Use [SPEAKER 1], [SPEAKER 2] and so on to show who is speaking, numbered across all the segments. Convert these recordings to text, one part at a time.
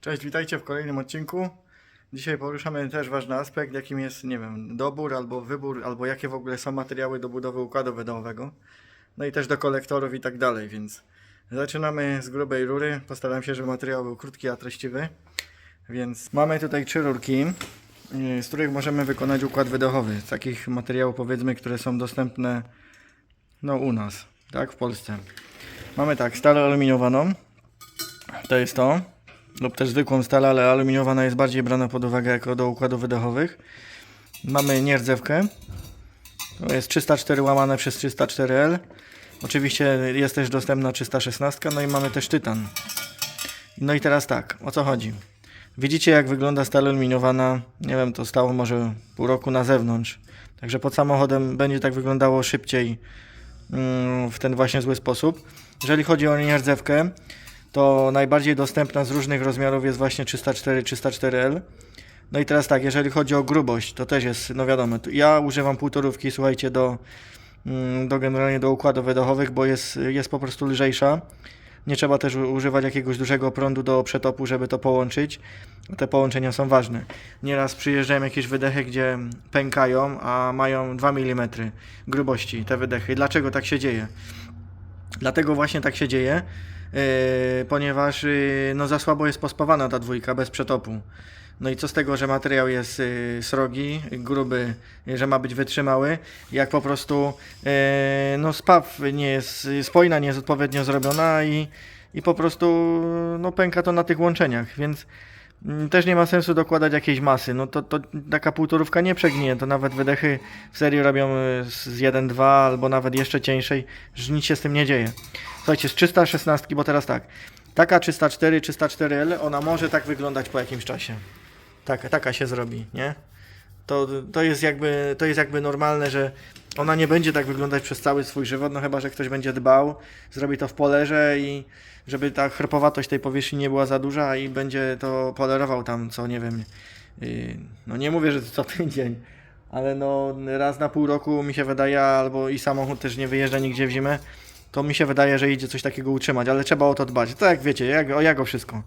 [SPEAKER 1] Cześć, witajcie w kolejnym odcinku. Dzisiaj poruszamy też ważny aspekt, jakim jest, nie wiem, dobór albo wybór, albo jakie w ogóle są materiały do budowy układu wydechowego. No i też do kolektorów i tak dalej, więc zaczynamy z grubej rury. Postaram się, żeby materiał był krótki, a treściwy. Więc mamy tutaj trzy rurki, yy, z których możemy wykonać układ wydechowy. Z takich materiałów powiedzmy, które są dostępne no u nas, tak, w Polsce. Mamy tak, stal aluminiowaną, to jest to, lub też zwykłą stal, ale aluminiowana jest bardziej brana pod uwagę jako do układów wydechowych. Mamy nierdzewkę, to jest 304 łamane przez 304L. Oczywiście jest też dostępna 316, no i mamy też tytan. No i teraz tak, o co chodzi? Widzicie jak wygląda stal aluminiowana, nie wiem, to stało może pół roku na zewnątrz. Także pod samochodem będzie tak wyglądało szybciej mm, w ten właśnie zły sposób. Jeżeli chodzi o nierdzewkę, to najbardziej dostępna z różnych rozmiarów jest właśnie 304, 304L. No i teraz tak, jeżeli chodzi o grubość, to też jest, no wiadomo, ja używam półtorówki, słuchajcie, do, mm, do generalnie do układów wydechowych, bo jest, jest po prostu lżejsza. Nie trzeba też używać jakiegoś dużego prądu do przetopu, żeby to połączyć. Te połączenia są ważne. Nieraz przyjeżdżają jakieś wydechy, gdzie pękają, a mają 2 mm grubości te wydechy. Dlaczego tak się dzieje? Dlatego właśnie tak się dzieje, ponieważ yy, no, za słabo jest pospawana ta dwójka bez przetopu. No i co z tego, że materiał jest yy, srogi, gruby, że ma być wytrzymały, jak po prostu yy, no, spaw nie jest, spojna nie jest odpowiednio zrobiona i, i po prostu no, pęka to na tych łączeniach, więc też nie ma sensu dokładać jakiejś masy. No to, to taka półtorówka nie przegnije, to nawet wydechy w serii robią y, z 1-2 albo nawet jeszcze cieńszej, że nic się z tym nie dzieje. Słuchajcie, z 316, bo teraz tak, taka 304, 304L, ona może tak wyglądać po jakimś czasie. Tak, taka się zrobi, nie? To, to, jest jakby, to jest jakby normalne, że ona nie będzie tak wyglądać przez cały swój żywot, no chyba, że ktoś będzie dbał, zrobi to w polerze i żeby ta chropowatość tej powierzchni nie była za duża i będzie to polerował tam co, nie wiem, yy, no nie mówię, że co tydzień, ale no raz na pół roku mi się wydaje, albo i samochód też nie wyjeżdża nigdzie w zimę, to mi się wydaje, że idzie coś takiego utrzymać, ale trzeba o to dbać. To jak wiecie, jak, o jak o wszystko.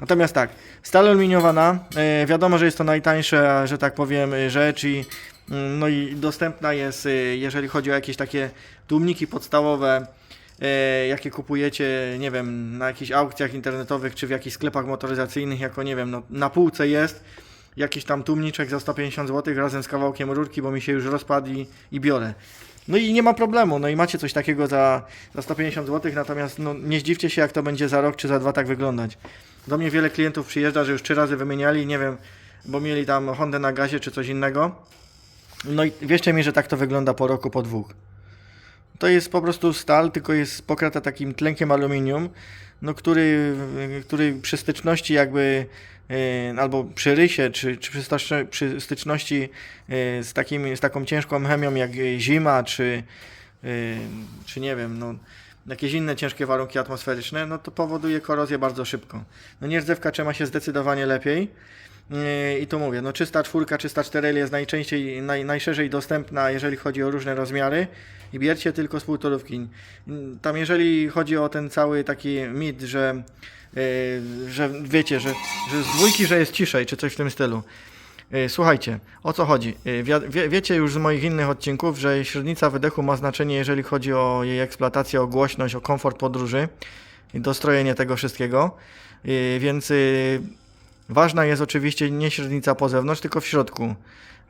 [SPEAKER 1] Natomiast tak, stal aluminiowana, e, wiadomo, że jest to najtańsza, że tak powiem, e, rzecz i no i dostępna jest, e, jeżeli chodzi o jakieś takie tłumniki podstawowe, e, jakie kupujecie, nie wiem, na jakichś aukcjach internetowych czy w jakichś sklepach motoryzacyjnych, jako nie wiem, no, na półce jest jakiś tam tłumniczek za 150 zł razem z kawałkiem rurki, bo mi się już rozpadł i, i biorę. No i nie ma problemu, no i macie coś takiego za, za 150 zł, natomiast no, nie zdziwcie się, jak to będzie za rok czy za dwa tak wyglądać. Do mnie wiele klientów przyjeżdża, że już trzy razy wymieniali, nie wiem, bo mieli tam Hondę na gazie czy coś innego. No i wierzcie mi, że tak to wygląda po roku, po dwóch. To jest po prostu stal, tylko jest pokryta takim tlenkiem aluminium, no który, który przy styczności jakby e, albo przy rysie, czy, czy przy, styczności e, z, takim, z taką ciężką chemią jak zima, czy, e, czy nie wiem, no, jakieś inne ciężkie warunki atmosferyczne, no to powoduje korozję bardzo szybko. No nierdzewka trzyma się zdecydowanie lepiej. Yy, I tu mówię, no 304, 304 jest najczęściej, naj, najszerzej dostępna, jeżeli chodzi o różne rozmiary i bierzcie tylko z półtorówki. Tam jeżeli chodzi o ten cały taki mit, że, yy, że wiecie, że, że z dwójki, że jest ciszej, czy coś w tym stylu. Yy, Słuchajcie, o co chodzi? Yy, Wi- wie, wiecie już z moich innych odcinków, że średnica wydechu ma znaczenie, jeżeli chodzi o jej eksploatację, o głośność, o komfort podróży i dostrojenie tego wszystkiego. Więc ważna jest oczywiście nie średnica po zewnątrz, tylko w środku.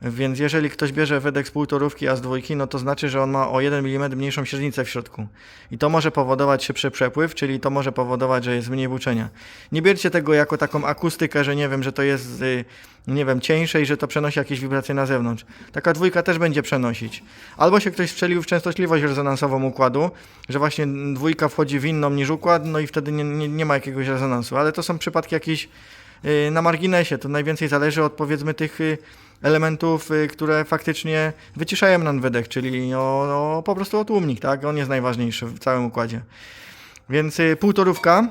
[SPEAKER 1] Więc jeżeli ktoś bierze wydech z półtorówki, a z dwójki, no to znaczy, że on ma o 1 mm mniejszą średnicę w środku. I to może powodować szybszy przepływ, czyli to może powodować, że jest mniej buczenia. Nie bierzcie tego jako taką akustykę, że nie wiem, że to jest, y, nie wiem, cieńsze i że to przenosi jakieś wibracje na zewnątrz. Taka dwójka też będzie przenosić. Albo się ktoś strzelił w częstotliwość rezonansową układu, że właśnie dwójka wchodzi w inną niż układ, no i wtedy nie, nie, nie ma jakiegoś rezonansu. Ale to są przypadki jakieś y, na marginesie. To najwięcej zależy od powiedzmy tych y, elementów, y, które faktycznie wyciszają nam wydech, czyli o, o, po prostu o tłumnik, tak? On jest najważniejszy w całym układzie. Więc y, półtorówka.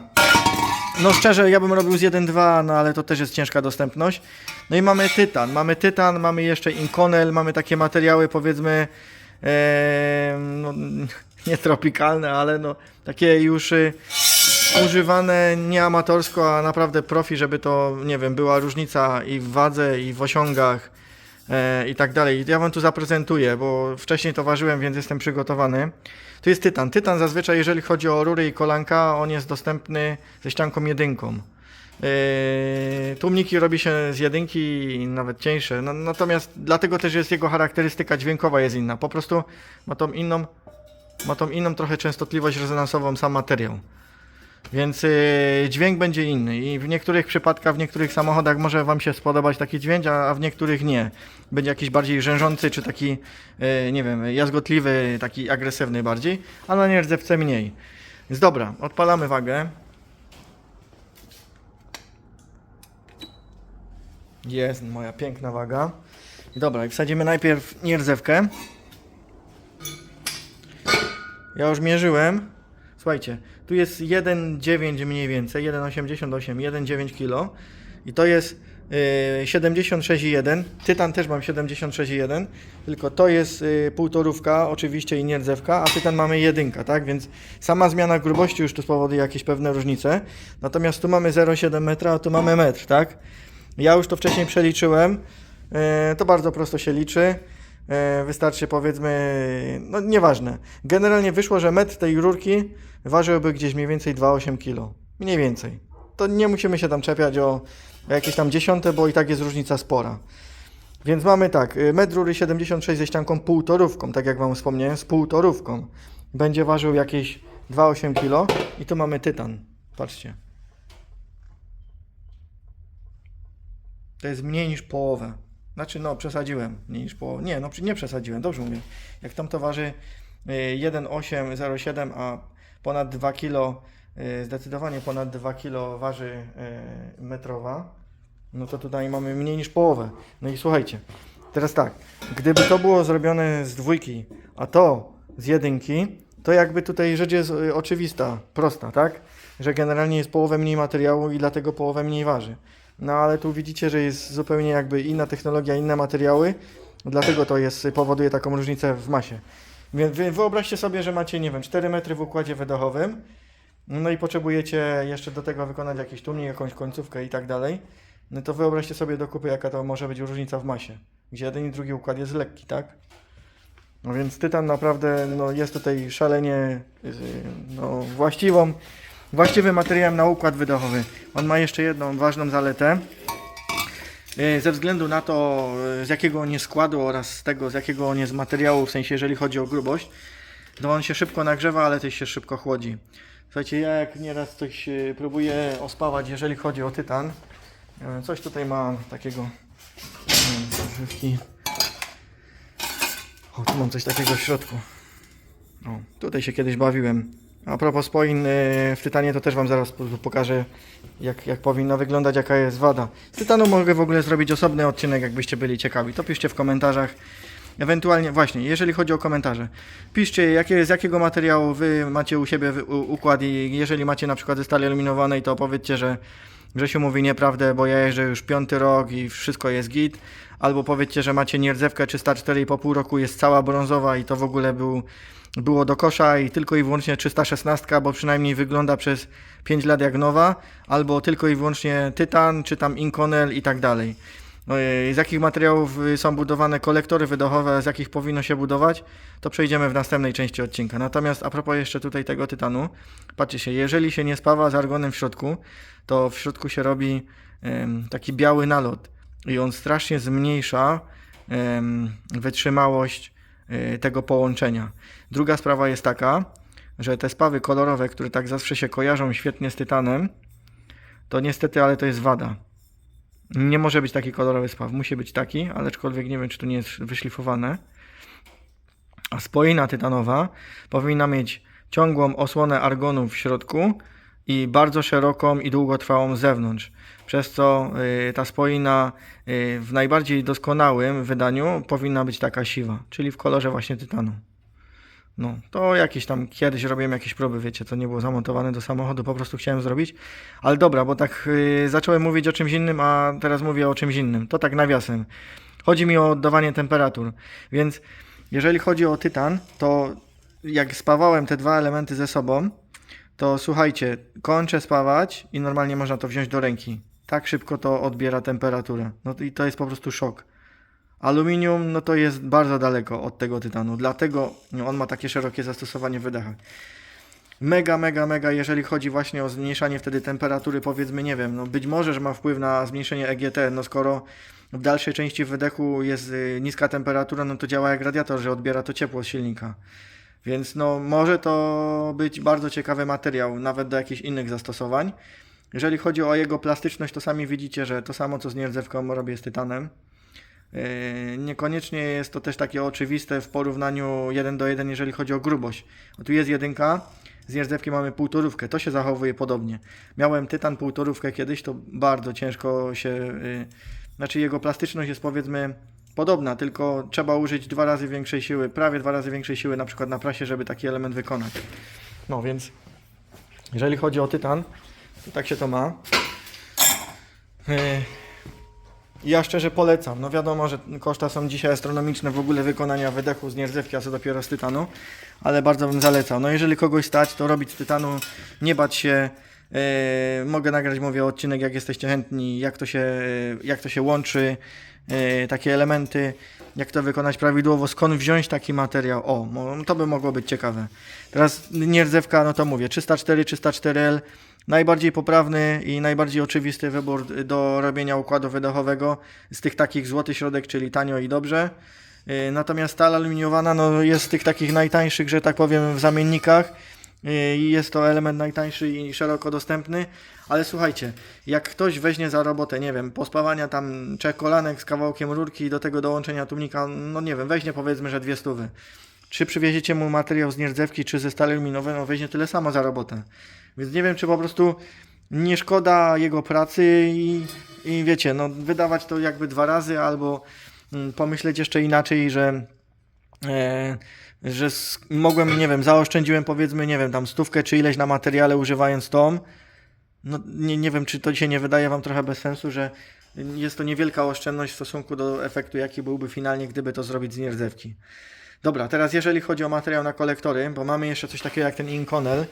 [SPEAKER 1] No szczerze, ja bym robił z 1.2, no ale to też jest ciężka dostępność. No i mamy tytan, mamy tytan, mamy jeszcze inconel, mamy takie materiały powiedzmy e, no, nie tropikalne, ale no takie już y, używane nie amatorsko, a naprawdę profi, żeby to, nie wiem, była różnica i w wadze, i w osiągach e, i tak dalej. Ja Wam tu zaprezentuję, bo wcześniej to ważyłem, więc jestem przygotowany. Tu jest tytan. Tytan zazwyczaj, jeżeli chodzi o rury i kolanka, on jest dostępny ze ścianką jedynką. Yy, tłumniki robi się z jedynki nawet cieńsze. No, natomiast dlatego też jest jego charakterystyka dźwiękowa jest inna. Po prostu ma tą inną, ma tą inną trochę częstotliwość rezonansową sam materiał. Więc yy, dźwięk będzie inny i w niektórych przypadkach, w niektórych samochodach może Wam się spodobać taki dźwięk, a, a w niektórych nie. Będzie jakiś bardziej rzężący, czy taki, yy, nie wiem, jazgotliwy, taki agresywny bardziej, a na nierdzewce mniej. Więc dobra, odpalamy wagę. Jest moja piękna waga. Dobra, i wsadzimy najpierw nierdzewkę. Ja już mierzyłem. Słuchajcie, tu jest 1,9 mniej więcej, 1,88, 1,9 kg. I to jest yy, 76,1. Tytan też mam 76,1. Tylko to jest yy, półtorówka, oczywiście i nierdzewka, a tytan mamy jedynka, tak? Więc sama zmiana grubości już tu spowoduje jakieś pewne różnice. Natomiast tu mamy 0,7 metra, a tu mamy metr, tak? Ja już to wcześniej przeliczyłem. E, To bardzo prosto się liczy. E, Wystarczy powiedzmy, no nieważne. Generalnie wyszło, że metr tej rurki ważyłby gdzieś mniej więcej 2,8 kg. Mniej więcej. To nie musimy się tam czepiać o jakieś tam dziesiąte, bo i tak jest różnica spora. Więc mamy tak, y, metr rury 76 ze ścianką półtorówką, tak jak Wam wspomniałem, z półtorówką. Będzie ważył jakieś 2,8 kg i tu mamy tytan. Patrzcie. To jest mniej niż połowę. Znaczy, no, przesadziłem. Niż połowę. Nie, no, nie przesadziłem, dobrze mówię. Jak tam to waży y, 1,807, a ponad 2 kg, y, zdecydowanie ponad 2 kg waży y, metrowa, no to tutaj mamy mniej niż połowę. No i słuchajcie, teraz tak, gdyby to było zrobione z dwójki, a to z jedynki, to jakby tutaj rzecz jest oczywista, prosta, tak? Że generalnie jest połowę mniej materiału i dlatego połowę mniej waży. No ale tu widzicie, że jest zupełnie jakby inna technologia, inne materiały, dlatego to jest, powoduje taką różnicę w masie. Więc wy- wyobraźcie sobie, że macie, nie wiem, 4 metry w układzie wydechowym, no i potrzebujecie jeszcze do tego wykonać jakiś tłumik, jakąś końcówkę i tak dalej. No to wyobraźcie sobie do kupy, jaka to może być różnica w masie, gdzie jeden i drugi układ jest lekki, tak? No więc tytan naprawdę no, jest tutaj szalenie yy, no, właściwą, właściwym materiałem na układ wydechowy. On ma jeszcze jedną ważną zaletę. Yy, Ze względu na to, yy, z jakiego on jest składu oraz z tego, z jakiego on jest materiału, w sensie jeżeli chodzi o grubość, to on się szybko nagrzewa, ale też się szybko chłodzi. Słuchajcie, ja jak nieraz coś yy, próbuję ospawać, jeżeli chodzi o tytan, coś tutaj mam takiego, używki. O, tu mam coś takiego w środku. O, tutaj się kiedyś bawiłem. A propos spoin w tytanie, to też Wam zaraz po- pokażę, jak, jak powinna wyglądać, jaka jest wada. Z tytanu mogę w ogóle zrobić osobny odcinek, jakbyście byli ciekawi. To piszcie w komentarzach. Ewentualnie, właśnie, jeżeli chodzi o komentarze, piszcie, jakie, z jakiego materiału Wy macie u siebie układ i jeżeli macie na przykład ze stali aluminowanej, to powiedzcie, że Grzesiu mówi nieprawdę, bo ja jeżdżę już piąty rok i wszystko jest git. Albo powiedzcie, że macie nierdzewkę 304 i po pół roku jest cała brązowa i to w ogóle był, było do kosza i tylko i wyłącznie 316, bo przynajmniej wygląda przez 5 lat jak nowa. Albo tylko i wyłącznie tytan, czy tam inconel i tak dalej. No Z jakich materiałów y, są budowane kolektory wydechowe, z jakich powinno się budować, to przejdziemy w następnej części odcinka. Natomiast a propos jeszcze tutaj tego tytanu, patrzcie się, jeżeli się nie spawa z argonem w środku, to w środku się robi em, taki biały nalot i on strasznie zmniejsza em, wytrzymałość tego połączenia. Druga sprawa jest taka, że te spawy kolorowe, które tak zawsze się kojarzą świetnie z tytanem, to niestety, ale to jest wada. Nie może być taki kolorowy spaw, musi być taki, ale aczkolwiek nie wiem, czy to nie jest wyszlifowane. A spoina tytanowa powinna mieć ciągłą osłonę argonu w środku i bardzo szeroką i długotrwałą z zewnątrz. Przez co y, ta spoina y, w najbardziej doskonałym wydaniu powinna być taka siwa, czyli w kolorze właśnie tytanu. No, to jakieś tam kiedyś robiłem jakieś próby, wiecie, to nie było zamontowane do samochodu, po prostu chciałem zrobić. Ale dobra, bo tak y, zacząłem mówić o czymś innym, a teraz mówię o czymś innym. To tak nawiasem. Chodzi mi o oddawanie temperatur. Więc jeżeli chodzi o tytan, to jak spawałem te dwa elementy ze sobą, to słuchajcie, kończę spawać i normalnie można to wziąć do ręki. Tak szybko to odbiera temperaturę. No i to jest po prostu szok. Aluminium, no to jest bardzo daleko od tego tytanu, dlatego no, on ma takie szerokie zastosowanie w wydechach. Mega, mega, mega, jeżeli chodzi właśnie o zmniejszanie wtedy temperatury, powiedzmy, nie wiem, no być może, że ma wpływ na zmniejszenie EGT, no skoro w dalszej części wydechu jest y, niska temperatura, no to działa jak radiator, że odbiera to ciepło z silnika. Więc no może to być bardzo ciekawy materiał, nawet do jakichś innych zastosowań. Jeżeli chodzi o jego plastyczność, to sami widzicie, że to samo co z nierdzewką robię z tytanem. Yy, Niekoniecznie jest to też takie oczywiste w porównaniu 1 do 1, jeżeli chodzi o grubość. O, tu jest jedynka, z nierdzewki mamy półtorówkę, to się zachowuje podobnie. Miałem tytan półtorówkę kiedyś, to bardzo ciężko się... Yy, znaczy jego plastyczność jest powiedzmy podobna, tylko trzeba użyć dwa razy większej siły, prawie dwa razy większej siły na przykład na prasie, żeby taki element wykonać. No więc, jeżeli chodzi o tytan, to tak się to ma. Yy, ja szczerze polecam. No wiadomo, że koszta są dzisiaj astronomiczne w ogóle wykonania wydechu z nierdzewki, a co dopiero z tytanu, ale bardzo bym zalecał. No jeżeli kogoś stać, to robić z tytanu, nie bać się. Yy, mogę nagrać, mówię, odcinek, jak jesteście chętni, jak to się, jak to się łączy, yy, takie elementy, jak to wykonać prawidłowo, skąd wziąć taki materiał. O, to by mogło być ciekawe. Teraz nierdzewka, no to mówię, 304, 304L, Najbardziej poprawny i najbardziej oczywisty wybór do robienia układu wydechowego z tych takich złoty środek, czyli tanio i dobrze. Yy, Natomiast stal aluminiowana no, jest z tych takich najtańszych, że tak powiem, w zamiennikach. Yy, I jest to element najtańszy i szeroko dostępny. Ale słuchajcie, jak ktoś weźmie za robotę, nie wiem, pospawania tam trzech kolanek z kawałkiem rurki i do tego dołączenia tłumnika, no nie wiem, weźmie powiedzmy, że dwie stówy. Czy przywieziecie mu materiał z nierdzewki, czy ze stali aluminowej, no weźmie tyle samo za robotę. Więc nie wiem, czy po prostu nie szkoda jego pracy i, i wiecie, no wydawać to jakby dwa razy, albo mm, pomyśleć jeszcze inaczej, że e, że mogłem, nie wiem, zaoszczędziłem powiedzmy, nie wiem, tam stówkę czy ileś na materiale używając tom. No nie, nie wiem, czy to się nie wydaje Wam trochę bez sensu, że jest to niewielka oszczędność w stosunku do efektu, jaki byłby finalnie, gdyby to zrobić z nierdzewki. Dobra, teraz jeżeli chodzi o materiał na kolektory, bo mamy jeszcze coś takiego jak ten Inconel,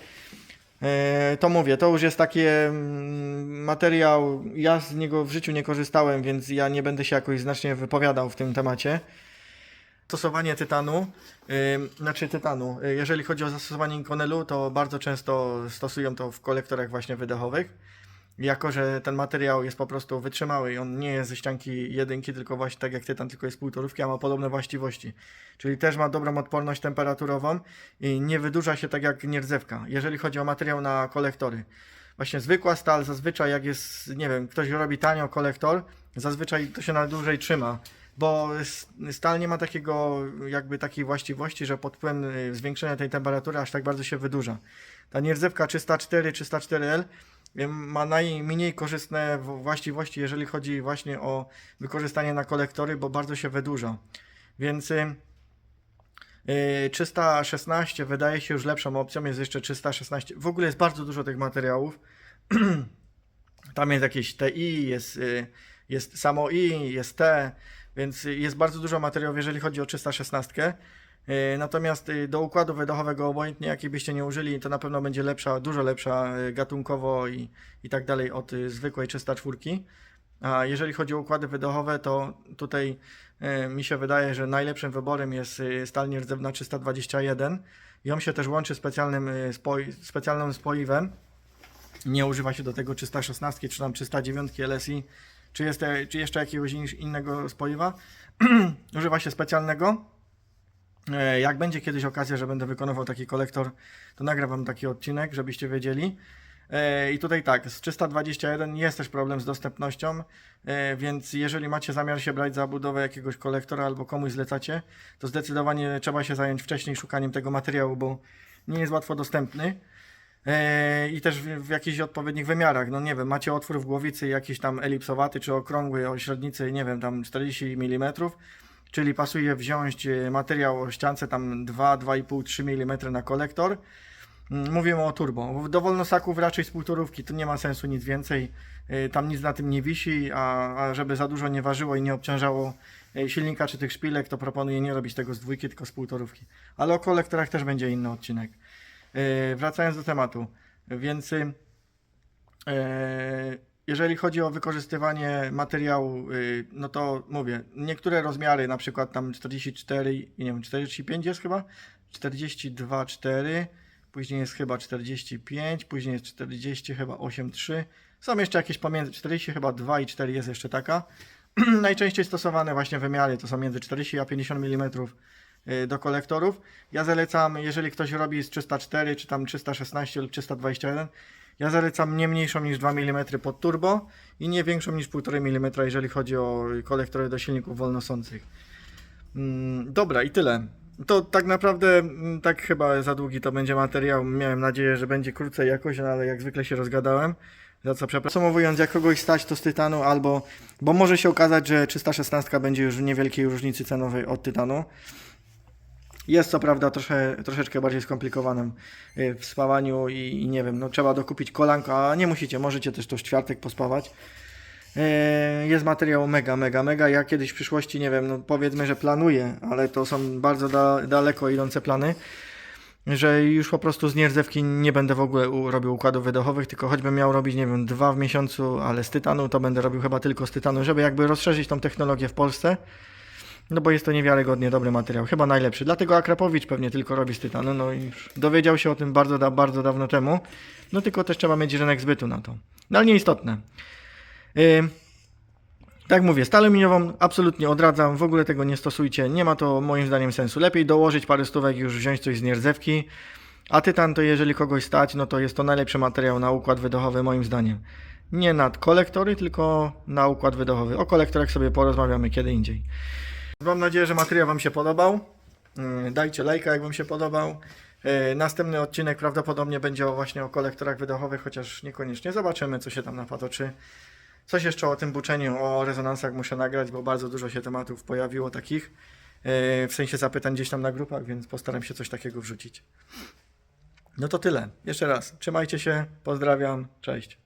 [SPEAKER 1] e, to mówię, to już jest takie mm, materiał, ja z niego w życiu nie korzystałem, więc ja nie będę się jakoś znacznie wypowiadał w tym temacie. Stosowanie tytanu, y, znaczy tytanu, y, jeżeli chodzi o zastosowanie Inconelu, to bardzo często stosują to w kolektorach właśnie wydechowych. Jako, że ten materiał jest po prostu wytrzymały i on nie jest ze ścianki jedynki, tylko właśnie tak jak tytan, tylko jest półtorówki, a ma podobne właściwości. Czyli też ma dobrą odporność temperaturową i nie wydłuża się tak jak nierdzewka, jeżeli chodzi o materiał na kolektory. Właśnie zwykła stal, zazwyczaj jak jest, nie wiem, ktoś robi tanio kolektor, zazwyczaj to się na dłużej trzyma, bo stal nie ma takiego, jakby takiej właściwości, że pod wpływem y, zwiększenia tej temperatury aż tak bardzo się wydłuża. Ta nierdzewka 304, 304L y, ma najmniej korzystne właściwości, jeżeli chodzi właśnie o wykorzystanie na kolektory, bo bardzo się wydłuża. Więc y, y, 316 wydaje się już lepszą opcją, jest jeszcze 316. W ogóle jest bardzo dużo tych materiałów. Tam jest jakieś TI, jest, jest samo I, jest T, więc y, jest bardzo dużo materiałów, jeżeli chodzi o 316. Y, Natomiast y, do układu wydechowego, obojętnie jaki byście nie użyli, to na pewno będzie lepsza, dużo lepsza gatunkowo i, i tak dalej od zwykłej 304. A jeżeli chodzi o układy wydechowe, to tutaj mi się wydaje, że najlepszym wyborem jest stal nierdzewna 321. Ją się też łączy specjalnym, spoj, specjalnym spoiwem. Nie używa się do tego 316 czy tam 309 LSI, czy, jest, czy jeszcze jakiegoś in- innego spoiwa. używa się specjalnego. E, Jak będzie kiedyś okazja, że będę wykonywał taki kolektor, to nagram wam taki odcinek, żebyście wiedzieli. E, I tutaj tak, z 321 jest też problem z dostępnością, e, więc jeżeli macie zamiar się brać za budowę jakiegoś kolektora albo komuś zlecacie, to zdecydowanie trzeba się zająć wcześniej szukaniem tego materiału, bo nie jest łatwo dostępny. E, I też w, w jakichś odpowiednich wymiarach. No nie wiem, macie otwór w głowicy jakiś tam elipsowaty czy okrągły o średnicy, nie wiem, tam 40 mm, czyli pasuje wziąć e, materiał o ściance tam 2, 2,5, 3 mm na kolektor. Mm, Mówimy o turbo. W dowolnosaków raczej z półtorówki, tu nie ma sensu nic więcej. E, Tam nic na tym nie wisi, a, a żeby za dużo nie ważyło i nie obciążało silnika czy tych szpilek, to proponuję nie robić tego z dwójki, tylko z półtorówki. Ale o kolektorach też będzie inny odcinek. Yy, wracając do tematu. Więc y, e, jeżeli chodzi o wykorzystywanie materiału, y, no to mówię, niektóre rozmiary, na przykład tam 44, i nie wiem, 45 jest chyba, 42, 4, później jest chyba 45, później jest 40, chyba 8,3. Są jeszcze jakieś pomiędzy 40, chyba 2 i 4 jest jeszcze taka. Najczęściej stosowane właśnie wymiary to są między 40 a 50 mm do kolektorów. Ja zalecam, jeżeli ktoś robi z 304, czy tam 316 lub 321, ja zalecam nie mniejszą niż 2 mm pod turbo i nie większą niż 1,5 mm, jeżeli chodzi o kolektory do silników wolnosących. Mm, Dobra, i tyle. To tak naprawdę, mm, tak chyba za długi to będzie materiał. Miałem nadzieję, że będzie krócej jakoś, no ale jak zwykle się rozgadałem. Za co przepraszam. Podsumowując, jak kogoś stać to z tytanu, albo, bo może się okazać, że 316 będzie już w niewielkiej różnicy cenowej od tytanu. Jest co prawda trosze, troszeczkę bardziej skomplikowanym y, w spawaniu i, i nie wiem, no trzeba dokupić kolanko, a nie musicie, możecie też to w czwartek pospawać. Yy, Jest materiał mega, mega, mega. Ja kiedyś w przyszłości, nie wiem, no powiedzmy, że planuję, ale to są bardzo da, daleko idące plany, że już po prostu z nierdzewki nie będę w ogóle robił układów wydechowych, tylko choćbym miał robić, nie wiem, dwa w miesiącu, ale z tytanu, to będę robił chyba tylko z tytanu, żeby jakby rozszerzyć tą technologię w Polsce. No bo jest to niewiarygodnie dobry materiał, chyba najlepszy. Dlatego Akrapowicz pewnie tylko robi z tytanu, no i już dowiedział się o tym bardzo, da, bardzo dawno temu. No tylko też trzeba mieć rynek zbytu na to. No ale nieistotne. Yy, tak mówię, stal aluminiową absolutnie odradzam, w ogóle tego nie stosujcie, nie ma to moim zdaniem sensu. Lepiej dołożyć parę stówek już wziąć coś z nierdzewki, a tytan to jeżeli kogoś stać, no to jest to najlepszy materiał na układ wydechowy moim zdaniem. Nie na kolektory, tylko na układ wydechowy. O kolektorach sobie porozmawiamy kiedy indziej. Mam nadzieję, że materiał Wam się podobał. Yy, Dajcie lajka, jak Wam się podobał. Yy, Następny odcinek prawdopodobnie będzie właśnie o kolektorach wydechowych, chociaż niekoniecznie. Zobaczymy, co się tam napatoczy. Coś jeszcze o tym buczeniu, o rezonansach muszę nagrać, bo bardzo dużo się tematów pojawiło takich. Yy, W sensie zapytań gdzieś tam na grupach, więc postaram się coś takiego wrzucić. No to tyle. Jeszcze raz. Trzymajcie się. Pozdrawiam. Cześć.